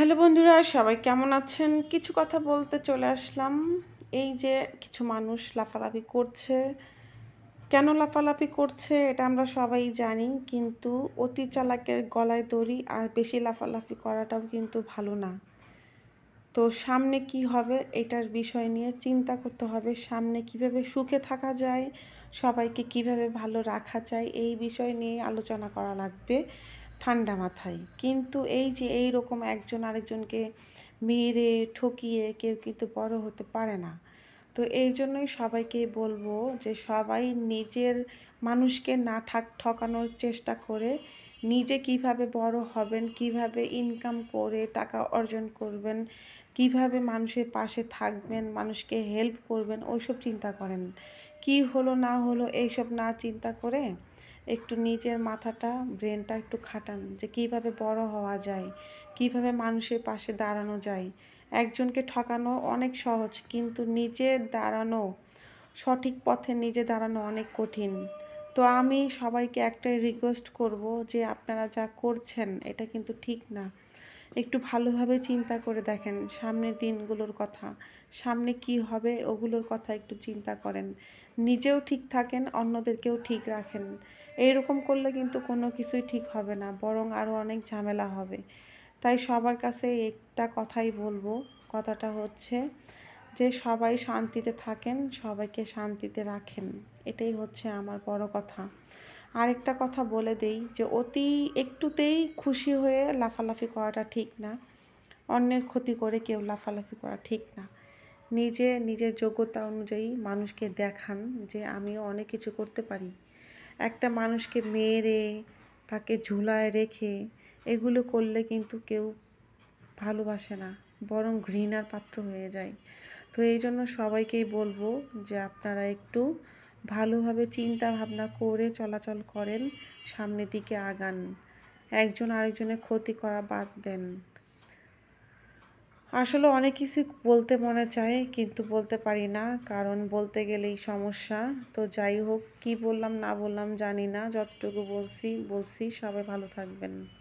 Hello বন্ধুরা, সবাই কেমন আছেন? কিছু কথা বলতে চলে আসলাম। এই যে কিছু মানুষ লাফালাফি করছে। কেন লাফালাফি করছে এটা আমরা সবাই জানি, কিন্তু অতি চালাকের গলায় দড়ি আর বেশি লাফালাফি করাটাও কিন্তু ভালো না। তো সামনে কি হবে এটার বিষয় নিয়ে চিন্তা করতে হবে, সামনে কীভাবে সুখে থাকা যায়, সবাইকে কীভাবে ভালো রাখা যায়, এই বিষয় নিয়ে আলোচনা করা লাগবে। ঠান্ডা মাথায়। কিন্তু এই যে এই রকম একজন আরেকজনকে মেরে ঠকিয়ে কেউ কিন্তু বড় হতে পারে না। তো এই জন্যই সবাইকে বলব যে সবাই নিজের মানুষকে না ঠাক, ঠকানোর চেষ্টা করে নিজে কীভাবে বড় হবেন, কীভাবে ইনকাম করে টাকা অর্জন করবেন, কীভাবে মানুষের পাশে থাকবেন, মানুষকে হেল্প করবেন, ওইসব চিন্তা করেন। কি হলো না হলো এইসব না চিন্তা করে একটু নিজের মাথাটা ব্রেনটা একটু খাটান যে কীভাবে বড় হওয়া যায়, কীভাবে মানুষের পাশে দাঁড়ানো যায়। একজনকে ঠকানো অনেক সহজ, কিন্তু নিজে দাঁড়ানো, সঠিক পথে নিজে দাঁড়ানো অনেক কঠিন। তো আমি সবাইকে একটাই রিকোয়েস্ট করব যে আপনারা যা করছেন, এটা কিন্তু ঠিক না। একটু ভালোভাবে চিন্তা করে দেখেন সামনের দিনগুলোর কথা। সামনে কি হবে ওগুলোর কথা একটু চিন্তা করেন। নিজেও ঠিক থাকেন, অন্যদেরকেও ঠিক রাখেন। এইরকম করলে কিন্তু কোনো কিছুই ঠিক হবে না, বরং আরও অনেক ঝামেলা হবে। তাই সবার কাছে একটা কথাই বলব, কথাটা হচ্ছে যে সবাই শান্তিতে থাকেন, সবাইকে শান্তিতে রাখেন। এটাই হচ্ছে আমার বড় কথা। আরেকটা কথা বলে দেই যে অতি একটুতেই খুশি হয়ে লাফালাফি করাটা ঠিক না। অন্যের ক্ষতি করে কেউ লাফালাফি করা ঠিক না। নিজে, নিজের যোগ্যতা অনুযায়ী মানুষকে দেখান যে আমিও অনেক কিছু করতে পারি। একটা মানুষকে মেরে, তাকে ঝুলায় রেখে এগুলো করলে কিন্তু কেউ ভালোবাসে না, বরং ঘৃণার পাত্র হয়ে যায়। তো এই জন্য সবাইকেই বলব যে আপনারা একটু ভালোভাবে চিন্তা ভাবনা করে চলাচল করেন, সামনের দিকে আগান। একজন আরেকজনের ক্ষতি করা বাদ দেন। আসলে অনেক কিছু বলতে মনে চায়, কিন্তু বলতে পারি না। কারণ বলতে গেলেই সমস্যা। তো যাই হোক, কি বললাম না বললাম জানি না। যতটুকু বলছি বলছি। সবাই ভালো থাকবেন।